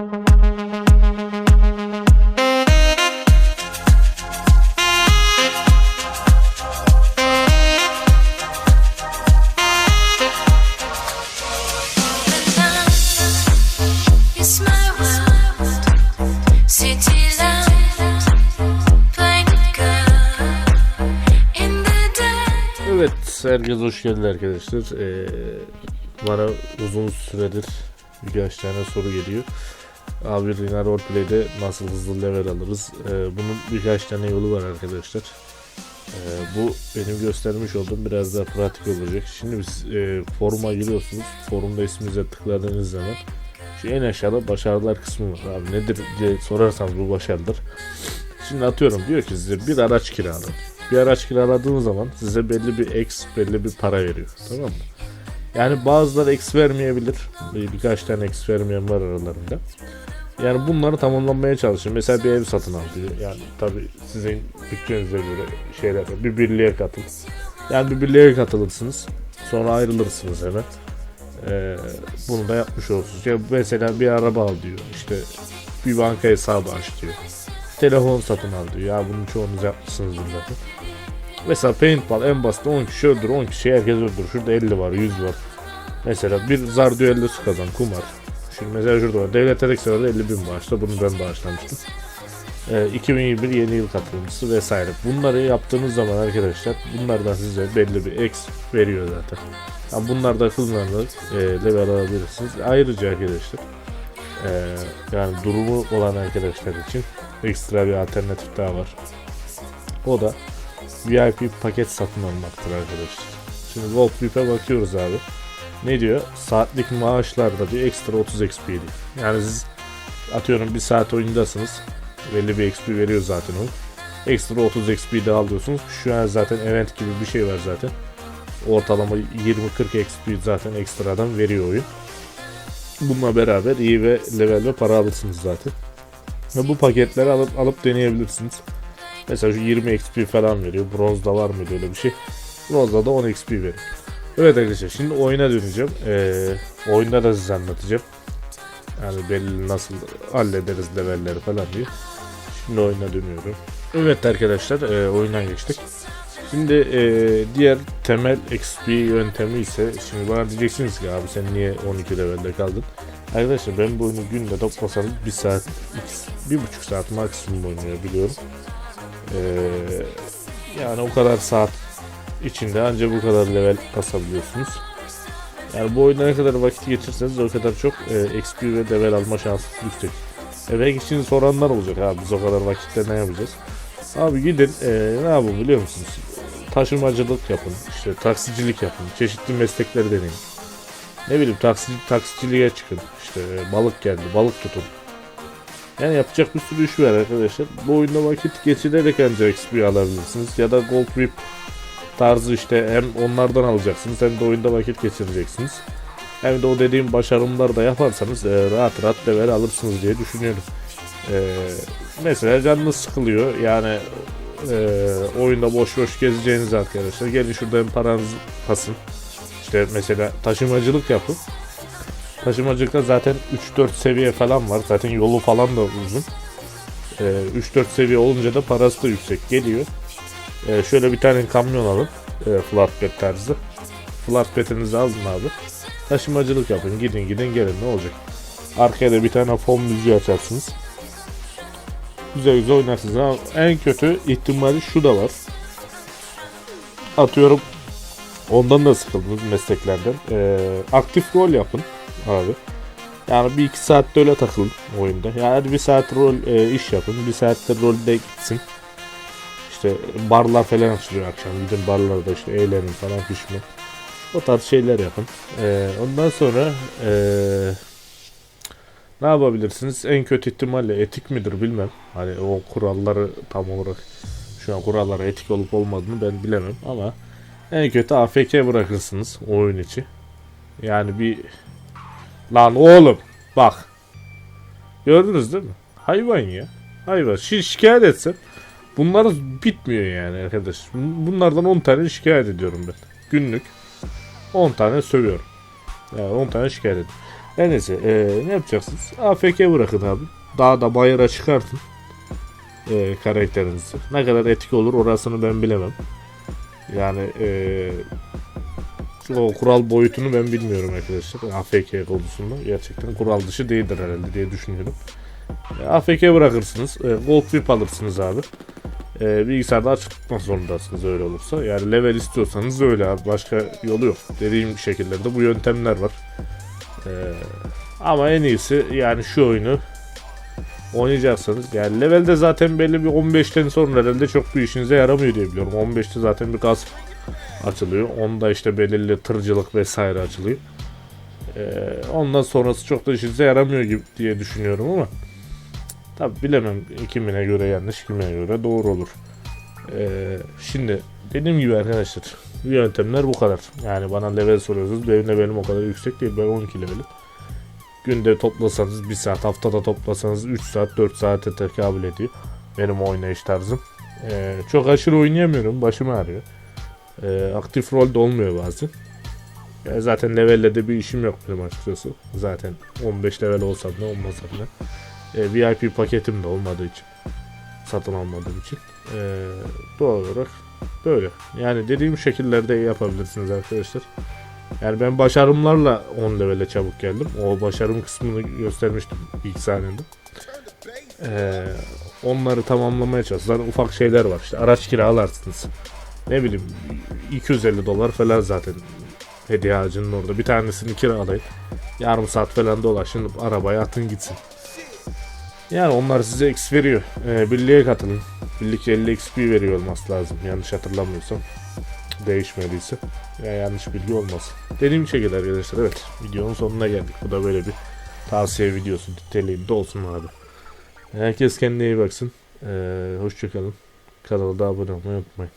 Evet, herkes hoş geldi arkadaşlar. Ee, bana uzun süredir birkaç tane soru geliyor. Abi Rina Roleplay'de nasıl hızlı level alırız? Ee, bunun birkaç tane yolu var arkadaşlar. Ee, bu benim göstermiş olduğum biraz daha pratik olacak. Şimdi biz e, foruma giriyorsunuz. Forumda isminize tıkladığınız zaman şu en aşağıda başarılar kısmı var. Abi nedir diye sorarsanız bu başarılar. Şimdi atıyorum diyor ki size bir araç kiralayın. Bir araç kiraladığınız zaman size belli bir X, belli bir para veriyor. Tamam mı? Yani bazıları X vermeyebilir. Bir- Birkaç tane X vermeyen var aralarında. Yani bunları tamamlamaya çalışın. Mesela bir ev satın al diyor. Yani tabi sizin bütçenize göre şeyler. Bir birliğe katıl. Yani bir birliğe katılırsınız. Sonra ayrılırsınız hemen. Ee, bunu da yapmış olursunuz. Ya mesela bir araba al diyor. İşte bir banka hesabı aç diyor. Telefon satın al diyor. Ya bunun çoğunuz yapmışsınız zaten. Mesela paintball en basit 10 kişi öldür 10 kişi herkes öldür. Şurada 50 var 100 var. Mesela bir zar düellosu kazan kumar. Şimdi mesela şurada var. Devlet Elektrik'e 50 bin bağışla. Bunu ben bağışlamıştım. Ee, 2021 yeni yıl katılımcısı vesaire. Bunları yaptığınız zaman arkadaşlar bunlardan size belli bir X veriyor zaten. Yani bunlar da kullanarak e, level alabilirsiniz. Ayrıca arkadaşlar e, yani durumu olan arkadaşlar için ekstra bir alternatif daha var. O da VIP paket satın almaktır arkadaşlar. Şimdi Gold VIP'e bakıyoruz abi. Ne diyor? Saatlik maaşlarda diyor ekstra 30 XP diyor. Yani siz atıyorum bir saat oyundasınız. Belli bir XP veriyor zaten o. Ekstra 30 XP de alıyorsunuz. Şu an zaten event gibi bir şey var zaten. Ortalama 20-40 XP zaten ekstradan veriyor oyun. Bununla beraber iyi ve level ve para alırsınız zaten. Ve bu paketleri alıp alıp deneyebilirsiniz. Mesela şu 20 XP falan veriyor. Bronzda var mıydı öyle bir şey? Bronzda da 10 XP veriyor. Evet arkadaşlar şimdi oyuna döneceğim. Ee, oyunda da size anlatacağım. Yani belli nasıl hallederiz levelleri falan diye. Şimdi oyuna dönüyorum. Evet arkadaşlar e, oyundan geçtik. Şimdi e, diğer temel XP yöntemi ise şimdi bana diyeceksiniz ki abi sen niye 12 levelde kaldın? Arkadaşlar ben bu oyunu günde toplasanız 1 saat, 1,5 saat maksimum oynayabiliyorum. Ee, yani o kadar saat içinde ancak bu kadar level kasabiliyorsunuz. Yani bu oyunda ne kadar vakit geçirseniz o kadar çok e, XP ve level alma şansınız yüksek. E belki şimdi soranlar olacak abi biz o kadar vakitte ne yapacağız? Abi gidin e, ne yapın biliyor musunuz? Taşımacılık yapın, işte taksicilik yapın, çeşitli meslekleri deneyin. Ne bileyim taksi, taksiciliğe çıkın, işte e, balık geldi, balık tutun. Yani yapacak bir sürü iş var arkadaşlar. Bu oyunda vakit geçirerek ancak XP alabilirsiniz. Ya da Gold Whip tarzı işte hem onlardan alacaksınız hem de oyunda vakit geçireceksiniz. Hem de o dediğim başarımları da yaparsanız e, rahat rahat level alırsınız diye düşünüyorum. E, mesela canınız sıkılıyor yani e, oyunda boş boş gezeceğiniz arkadaşlar. Gelin şurada hem paranızı kasın. İşte mesela taşımacılık yapın. Taşımacılıkta zaten 3-4 seviye falan var. Zaten yolu falan da uzun. Ee, 3-4 seviye olunca da parası da yüksek geliyor. Ee, şöyle bir tane kamyon alın. E, flatbed tarzı. Flatbed'inizi alın abi. Taşımacılık yapın. Gidin gidin gelin ne olacak. Arkaya da bir tane fon müziği açarsınız. Güzel güzel oynarsınız ama en kötü ihtimali şu da var. Atıyorum ondan da sıkıldınız mesleklerden. Ee, aktif rol yapın abi. Yani bir iki saatte öyle takılın oyunda. Yani bir saat rol e, iş yapın. Bir saatte rolde gitsin. İşte barlar falan açılıyor akşam. Gidin barlarda işte eğlenin falan pişme. O tarz şeyler yapın. Ee, ondan sonra ee, ne yapabilirsiniz? En kötü ihtimalle etik midir bilmem. Hani o kuralları tam olarak şu an kurallara etik olup olmadığını ben bilemem ama en kötü AFK bırakırsınız oyun içi. Yani bir Lan oğlum bak. Gördünüz değil mi? Hayvan ya. Hayvan. Şi şikayet etsem bunlar bitmiyor yani arkadaş. Bunlardan 10 tane şikayet ediyorum ben. Günlük 10 tane sövüyorum. Yani 10 tane şikayet ediyorum. Her neyse e, ne yapacaksınız? AFK bırakın abi. Dağda bayıra çıkartın. E, karakterinizi. Ne kadar etik olur orasını ben bilemem. Yani e, o kural boyutunu ben bilmiyorum arkadaşlar. AFK konusunda gerçekten kural dışı değildir herhalde diye düşünüyorum. E, AFK bırakırsınız. E, gold VIP alırsınız abi. E, bilgisayarda açık tutmak zorundasınız öyle olursa. Yani level istiyorsanız öyle abi. Başka yolu yok. Dediğim şekillerde bu yöntemler var. E, ama en iyisi yani şu oyunu oynayacaksanız yani levelde zaten belli bir 15'ten sonra herhalde çok bir işinize yaramıyor diye biliyorum. 15'te zaten bir gasp açılıyor. Onda işte belirli tırcılık vesaire açılıyor. Ee, ondan sonrası çok da işinize yaramıyor gibi diye düşünüyorum ama tabi bilemem kimine göre yanlış kimine göre doğru olur. Ee, şimdi dediğim gibi arkadaşlar yöntemler bu kadar. Yani bana level soruyorsunuz. Benim levelim o kadar yüksek değil. Ben 12 levelim. Günde toplasanız 1 saat, haftada toplasanız 3 saat, 4 saate tekabül ediyor. Benim oynayış tarzım. Ee, çok aşırı oynayamıyorum. Başım ağrıyor. Ee, aktif rolde olmuyor bazen. Ya zaten levelle de bir işim yok benim açıkçası. Zaten 15 level olsam da olmasam da. Ee, VIP paketim de olmadığı için. Satın almadığım için. Ee, doğal olarak böyle. Yani dediğim şekillerde yapabilirsiniz arkadaşlar. Yani ben başarımlarla 10 levele çabuk geldim. O başarım kısmını göstermiştim ilk sahnede. Ee, onları tamamlamaya. Zaten ufak şeyler var işte. Araç kiralarsınız. Ne bileyim 250 dolar falan zaten hediye ağacının orada. Bir tanesini kiralayın. Yarım saat falan dolaşın arabaya atın gitsin. Yani onlar size X veriyor. Ee, birliğe katılın. Birlik 50 XP veriyor olması lazım. Yanlış hatırlamıyorsam. Değişmediyse. Ya yanlış bilgi olmasın. Dediğim şekilde arkadaşlar evet. Videonun sonuna geldik. Bu da böyle bir tavsiye videosu niteliğinde olsun abi. Herkes kendine iyi baksın. Ee, hoşçakalın. Kanala da abone olmayı unutmayın.